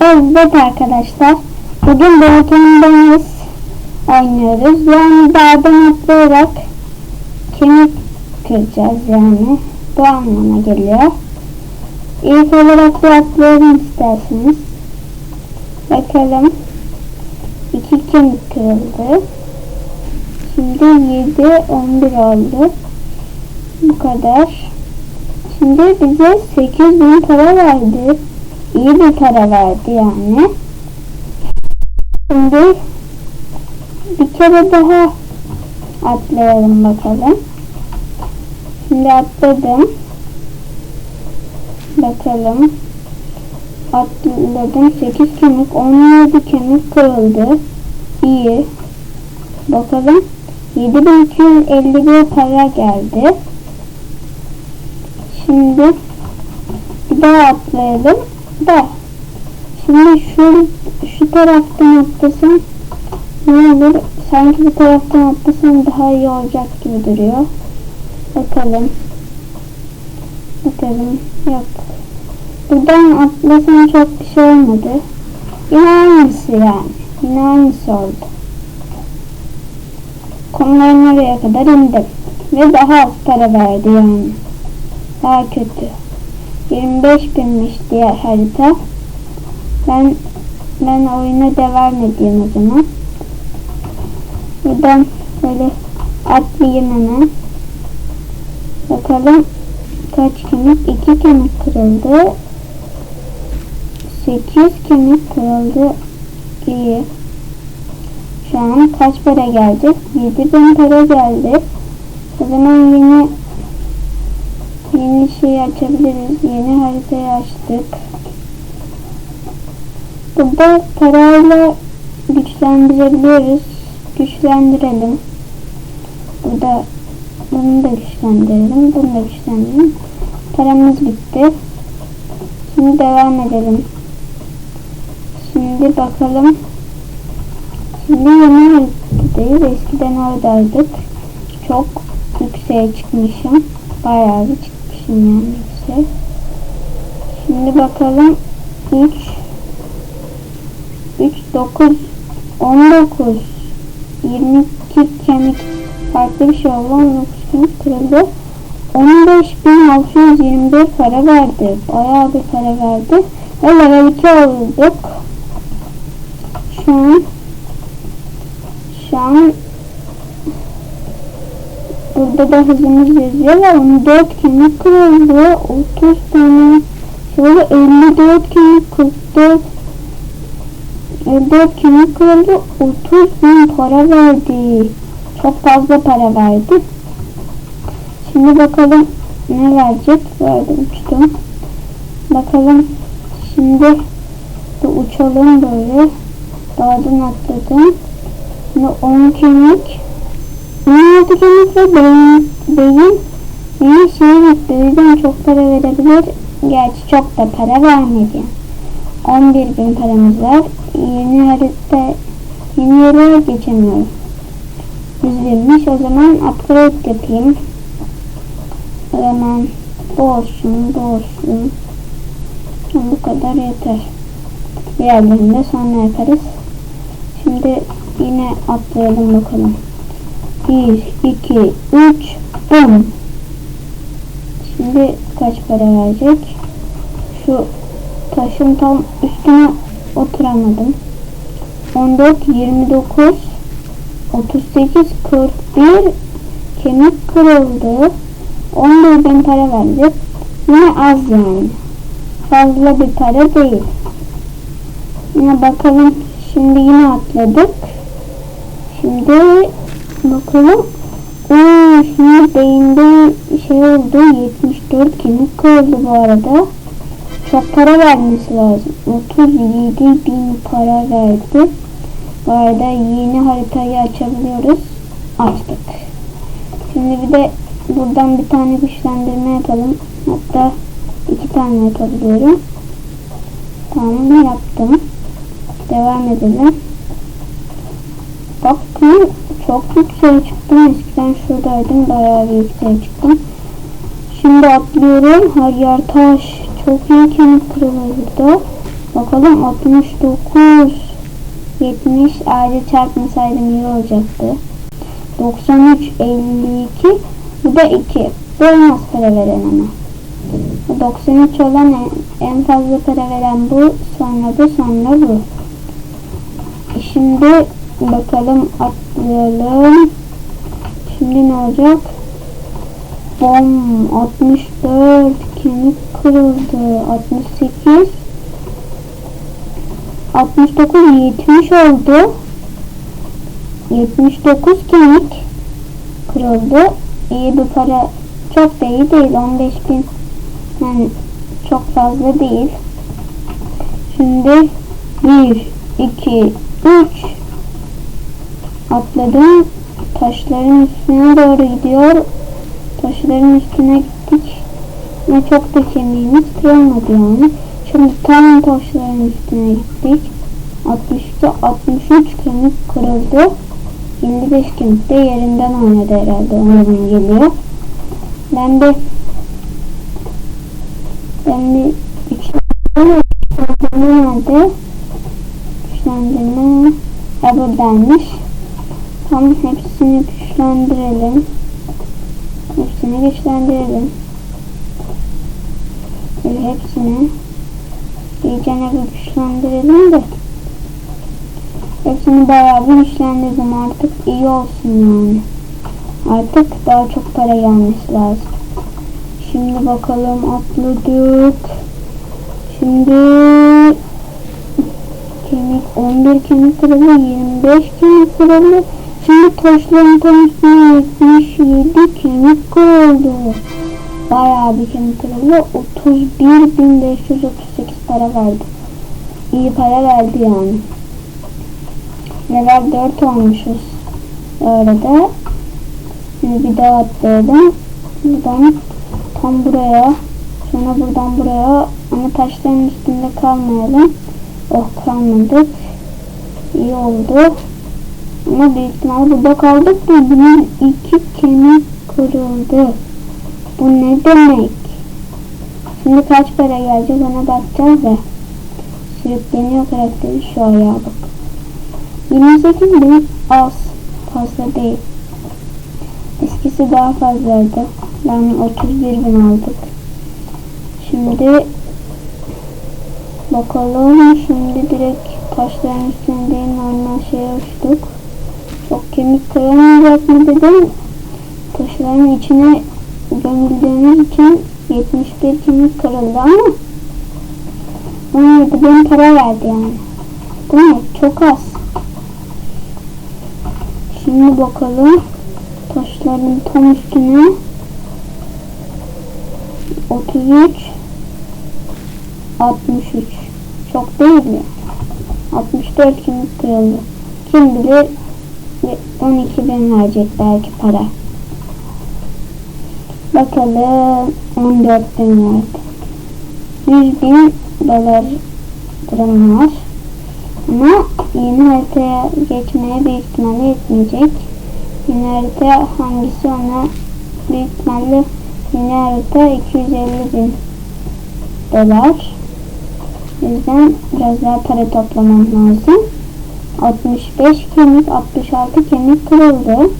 Evet arkadaşlar. Bugün Balkan'dayız. Oynuyoruz. Yani dağdan atlayarak kemik kıracağız yani. Bu anlama geliyor. İlk olarak bir atlayalım isterseniz. Bakalım. İki kemik kırıldı. Şimdi 7, 11 oldu. Bu kadar. Şimdi bize 8000 para verdi. İyi bir para verdi yani. Şimdi bir kere daha atlayalım bakalım. Şimdi atladım. Bakalım. Atladım. 8 kemik, 17 kemik kırıldı. İyi. Bakalım. 7251 para geldi. Şimdi bir daha atlayalım da şimdi şu şu taraftan atlasam ne olur? Sanki bu taraftan atlasam daha iyi olacak gibi duruyor. Bakalım. Bakalım. Yok. Buradan atlasam çok bir şey olmadı. Yine aynısı yani. Yine aynısı oldu. Konuların oraya kadar indim. Ve daha az para verdi yani. Daha kötü 25 binmiş diğer harita. Ben ben oyuna devam edeyim o zaman. Buradan böyle atlayayım hemen. Bakalım kaç kemik? 2 kemik kırıldı. 8 kemik kırıldı. İyi. Şu an kaç para geldi? 7000 para geldi. O zaman yeni Yeni şey açabiliriz. Yeni haritayı açtık. Burada parayla güçlendirebiliyoruz. Güçlendirelim. Burada bunu da güçlendirelim. Bunu da güçlendirelim. Paramız bitti. Şimdi devam edelim. Şimdi bakalım. Şimdi yeni haritadayız. Eskiden oradaydık. Çok yükseğe çıkmışım. Bayağı bir çıkmışım yüksek. Şimdi bakalım 3 3 9 19 22 kemik farklı bir şey oldu. 19 kemik kırıldı. 15.621 para verdi. Bayağı bir para verdi. Ve level 2 olduk. Şu an şu an Burada da hızımız yazıyor ve 14 kemik kırıldı. 30 tane şöyle 54 kemik 44 54 kemik kırıldı. 30 bin para verdi. Çok fazla para verdi. Şimdi bakalım ne verecek? Verdim uçtum. Bakalım şimdi bir uçalım böyle. Dağdan atladım. Şimdi 10 kemik 16 kemik ve beyin, beyin yeni şehir yüzden çok para verebilir. Gerçi çok da para vermedi. 11 bin paramız var. Yeni harita yeni yere geçemiyorum. Üzülmüş. O zaman upgrade yapayım. O zaman bu olsun, bu olsun. Bu kadar yeter. Diğerlerini de sonra yaparız. Şimdi yine atlayalım bakalım. 1, 2, 3, bum. Şimdi kaç para verecek? Şu taşın tam üstüne oturamadım. 14, 29, 38, 41 kemik kırıldı. 11 bin para verdi. Yine az yani. Fazla bir para değil. Yine bakalım. Şimdi yine atladık. Şimdi Bakalım. Aa, şimdi beyinde şey oldu. 74 kemik kaldı bu arada. Çok para vermesi lazım. 37 bin para verdi. Bu arada yeni haritayı açabiliyoruz. Açtık. Şimdi bir de buradan bir tane güçlendirme yapalım. Hatta iki tane yapabiliyorum. Tamam yaptım. Devam edelim. Bakın çok yükseğe çıktım. Eskiden şuradaydım. Bayağı bir yükseğe çıktım. Şimdi atlıyorum. Her yer taş. Çok iyi kemik kırılıyor burada. Bak Bakalım 69 70 ayrıca çarpmasaydım iyi olacaktı. 93 52 bu da 2. Bu en para veren ama. Bu 93 olan en, en fazla para veren bu. Sonra bu sonra bu. Şimdi bakalım atlayalım. Şimdi ne olacak? Bom 64 kemik kırıldı. 68 69 70 oldu. 79 kemik kırıldı. İyi bir para çok da iyi değil. 15 bin yani çok fazla değil. Şimdi 1 2 3 atladım. Taşların üstüne doğru gidiyor. Taşların üstüne gittik. Ama çok da kemiğimiz kırılmadı yani. Şimdi tam taşların üstüne gittik. 62, 63 kemik kırıldı. 55 kemik de yerinden oynadı herhalde. Ona bana geliyor. Ben de ben de güçlendirme nerede? Güçlendirme ya buradaymış. Tam hepsini güçlendirelim. Hepsini güçlendirelim. Böyle hepsini iyicene bir güçlendirelim de hepsini bayağı bir güçlendirdim artık iyi olsun yani. Artık daha çok para gelmesi lazım. Şimdi bakalım atladık. Şimdi kemik 11 kemik kırıldı 25 kemik kırıldı. Şimdi tam üstüne 77 kemik kırıldı. Bayağı bir kemik kırıldı. 31.538 para verdi. İyi para verdi yani. Level 4 olmuşuz. Öyle Şimdi bir daha atlayalım. Buradan tam buraya. Sonra buradan buraya. Ama taşların üstünde kalmayalım. Oh kalmadık. İyi oldu. Ama büyük ihtimalle burada da bunun iki kemik kırıldı. Bu ne demek? Şimdi kaç para gelecek ona bakacağız da. Sürükleniyor karakteri şu ayağa bak. 28 bin az. Fazla değil. Eskisi daha fazlaydı. Yani 31 bin aldık. Şimdi bakalım. Şimdi direkt taşların üstünde normal şeye uçtuk. Çok kemik kıramayacak mı dedim. Taşların içine gömüldüğümüz için 71 kemik kırıldı ama 17 bin para verdi yani. Bu ne? Çok az. Şimdi bakalım taşların tam üstüne 33 63 çok değil mi? 64 kemik kırıldı. Kim bilir 12 bin verecek belki para. Bakalım 14 bin verdi. 100 bin dolar durum var. Ama yeni haritaya geçmeye büyük ihtimalle yetmeyecek. Yeni harita hangisi ona büyük ihtimalle yeni harita 250 bin dolar. O yüzden biraz daha para toplamam lazım. 65 kemik, 66 kemik kırıldı.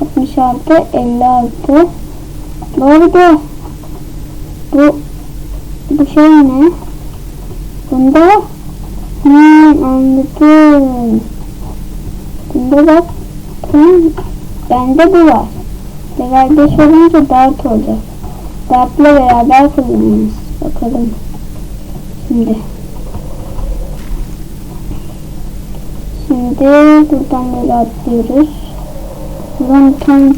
66, 56. Bu arada bu bu şey ne? Bunda hmm, anladım. Bunda bak tamam. Bende bu var. Level 5 olunca dart olacak. Dartla beraber kullanıyoruz. Bakalım. Şimdi. Şimdi buradan böyle atlıyoruz. Buradan tam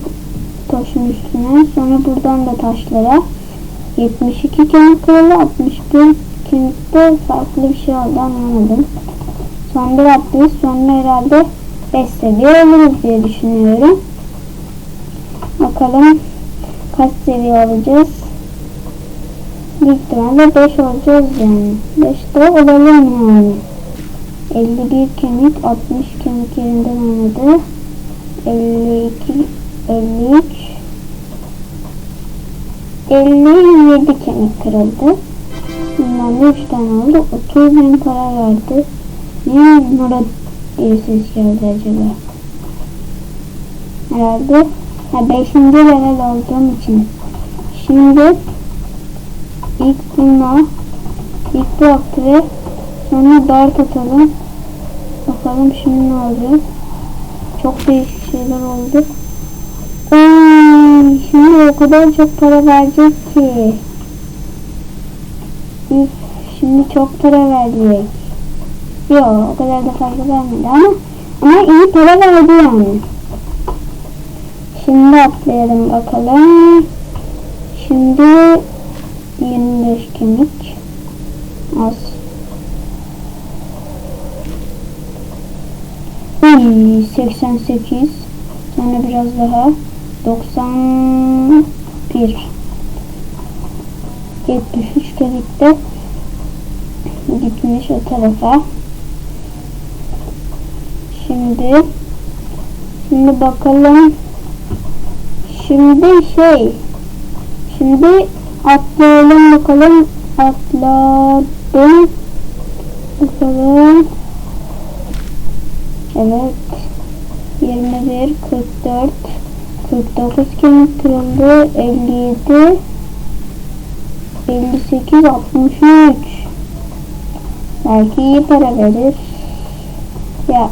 taşın üstüne. Sonra buradan da taşlara. 72 kemik kırıldı. 61 kemikte farklı bir şey oldu anlamadım. Son bir atlıyoruz. Sonra herhalde 5 seviye oluruz diye düşünüyorum. Bakalım kaç seviye olacağız. Büyük ihtimalle 5 olacağız yani. 5 de olalım yani. 51 kemik, 60 kemik yerinden oynadı. 52, 53, 57 kemik kırıldı. Şimdi bende 3 tane oldu. 30 bin para verdi. Niye Murat diye ses geldi acaba? Herhalde ha, 5. level olduğum için. Şimdi ilk buna ilk bu aktive sonra dart atalım. Bakalım şimdi ne olacak. Çok değişik şeyler oldu. Oy, şimdi o kadar çok para verecek ki. Üf, şimdi çok para verecek. Yok o kadar da fazla vermedi ama ama iyi para verdi yani. Şimdi atlayalım bakalım. Şimdi 25 kemik. Az. 88. Sonra biraz daha. 91. 73 kelikte gitmiş o tarafa. Şimdi şimdi bakalım. Şimdi şey şimdi atlayalım bakalım. Atladım. Bakalım. Evet. 21, 44, 49 kemik kırıldı. 57, 58, 63. Belki iyi para verir. Ya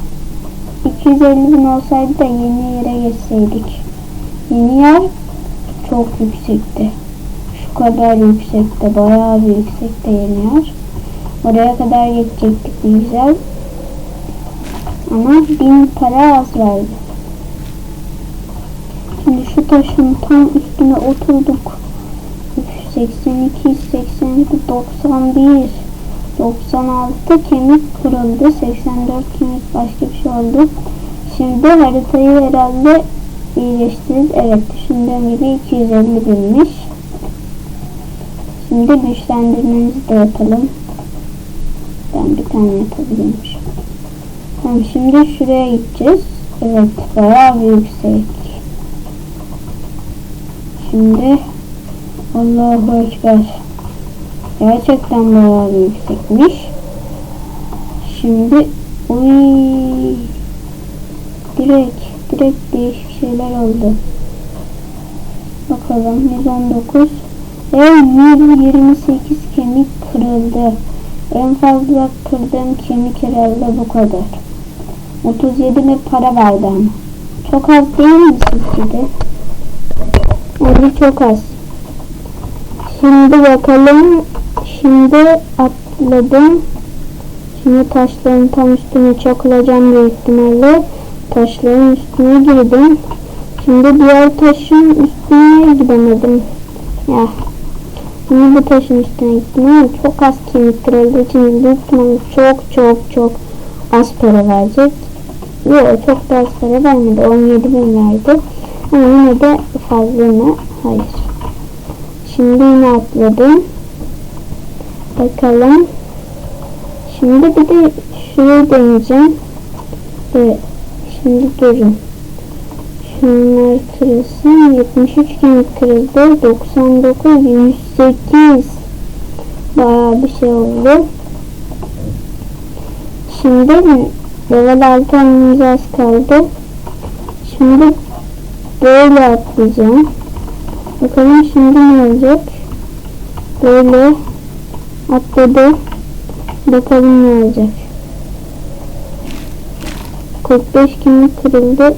250 bin olsaydı da yeni yere geçseydik. Yeni yer çok yüksekti. Şu kadar yüksekte, bayağı bir yüksekte yeni yer. Oraya kadar geçecektik ne güzel. Ama bin para az verdi. Şimdi şu taşın tam üstüne oturduk. 82, 82, 91, 96 kemik kırıldı. 84 kemik başka bir şey oldu. Şimdi haritayı herhalde iyileştiririz. Evet düşündüğüm gibi 250 binmiş. Şimdi güçlendirmemizi de yapalım. Ben bir tane yapabilirmişim. Tamam şimdi şuraya gideceğiz. Evet bayağı bir yüksek. Şimdi Allahu Ekber. Gerçekten bayağı bir yüksekmiş. Şimdi uy direkt direkt değişik şeyler oldu. Bakalım 119 ve 128 kemik kırıldı. En fazla kırdığım kemik herhalde bu kadar. 37 bin para verdi ama. Çok az değil mi sizce? Bence çok az. Şimdi bakalım. Şimdi atladım. Şimdi taşların tam üstüne çakılacağım büyük ihtimalle. Taşların üstüne girdim. Şimdi diğer taşın üstüne gidemedim. Ya. Şimdi bu taşın üstüne gittim ama çok az kemik kırıldığı için büyük çok çok çok az para verecek. Yok çok para vermedi. 17 bin verdi. Ama yine de fazla mı? Hayır. Şimdi yine atladım. Bakalım. Şimdi bir de şurayı deneyeceğim. Evet. Şimdi durun. Şunlar kırılsın. 73 kemik kırıldı. 99, 108. Bayağı bir şey oldu. Şimdi level 6 almamız az kaldı. Şimdi böyle atlayacağım. Bakalım şimdi ne olacak? Böyle atladı. Bakalım ne olacak. 45 kemik kırıldı.